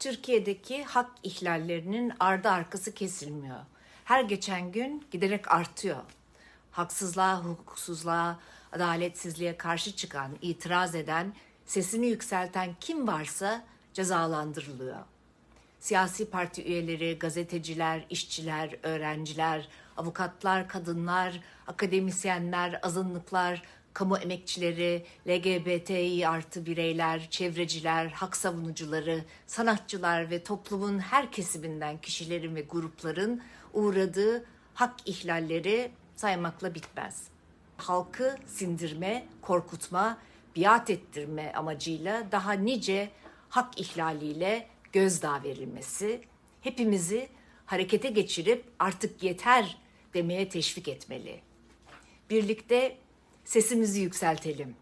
Türkiye'deki hak ihlallerinin ardı arkası kesilmiyor. Her geçen gün giderek artıyor. Haksızlığa, hukuksuzluğa, adaletsizliğe karşı çıkan, itiraz eden, sesini yükselten kim varsa cezalandırılıyor. Siyasi parti üyeleri, gazeteciler, işçiler, öğrenciler, avukatlar, kadınlar, akademisyenler, azınlıklar, kamu emekçileri, LGBTİ artı bireyler, çevreciler, hak savunucuları, sanatçılar ve toplumun her kesiminden kişilerin ve grupların uğradığı hak ihlalleri saymakla bitmez. Halkı sindirme, korkutma, biat ettirme amacıyla daha nice hak ihlaliyle gözdağı verilmesi hepimizi harekete geçirip artık yeter demeye teşvik etmeli. Birlikte sesimizi yükseltelim.